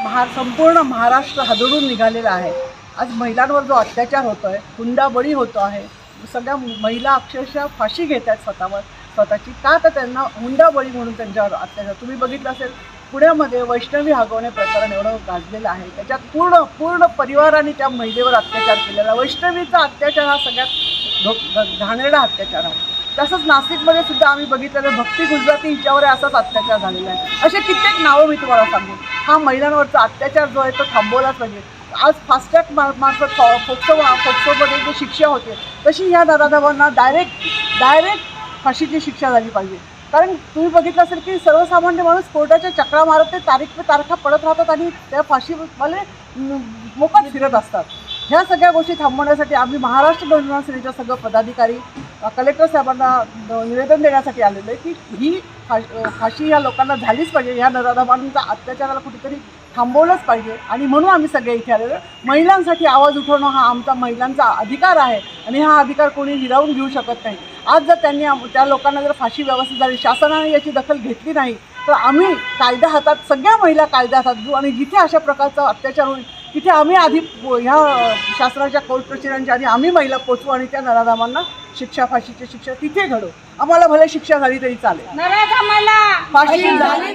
महा संपूर्ण महाराष्ट्र हादरून निघालेला आहे. आज महिलांवर जो अत्याचार होतो आहे हुंडाबळी होतो आहे सगळ्या महिला अक्षरशः फाशी घेत आहेत स्वतःवर. स्वतःची का तर त्यांना हुंडाबळी म्हणून त्यांच्यावर अत्याचार. तुम्ही बघितलं असेल पुण्यामध्ये वैष्णवी हगवणे प्रकरण एवढं गाजलेलं आहे. त्याच्यात पूर्ण पूर्ण परिवाराने त्या महिलेवर अत्याचार केलेला आहे. वैष्णवीचा अत्याचार हा सगळ्यात घाणेरडा अत्याचार आहे. तसंच नाशिकमध्ये सुद्धा आम्ही बघितलेलं भक्ती गुजराती हिच्यावर असाच अत्याचार झालेला आहे. असे कित्येक नावं मी तुम्हाला सांगू हा महिलांवरचा अत्याचार जो आहे तो थांबवलाच पाहिजे. आज फास्टॅग मार मार्फत फॉ फोक्सो फोक्सोमध्ये जी शिक्षा होते तशी ह्या दादाधावांना डायरेक्ट डायरेक्ट फाशीची शिक्षा झाली पाहिजे. कारण तुम्ही बघितलं असेल की सर्वसामान्य माणूस कोर्टाच्या चक्रा मारत ते तारीख पे तारखा पडत राहतात आणि त्या फाशीवाले मोकात फिरत असतात. ह्या सगळ्या गोष्टी थांबवण्यासाठी आम्ही महाराष्ट्र बंधुना सेनेच्या सगळं पदाधिकारी कलेक्टर साहेबांना निवेदन देण्यासाठी आलेलं आहे की ही फाशी ह्या लोकांना झालीच पाहिजे. ह्या नराधमांचा अत्याचाराला कुठेतरी थांबवलंच पाहिजे. आणि म्हणून आम्ही सगळे इथे आलेलो महिलांसाठी आवाज उठवणं हा आमचा महिलांचा अधिकार आहे. आणि हा अधिकार कोणी हिरावून घेऊ शकत नाही. आज जर त्यांनी त्या लोकांना जर फाशी व्यवस्थित झाली शासनाने याची दखल घेतली नाही तर आम्ही कायदा हातात सगळ्या महिला कायदा हातात घेऊ. आणि जिथे अशा प्रकारचा अत्याचार होईल तिथे आम्ही आधी ह्या शासनाच्या कोर्ट प्रोसिजरांच्या आधी आम्ही महिला पोचवू आणि त्या नराधामांना शिक्षा फाशीची शिक्षा तिथे घडू. आम्हाला भले शिक्षा झाली तरी चालेल. फाशी झाली.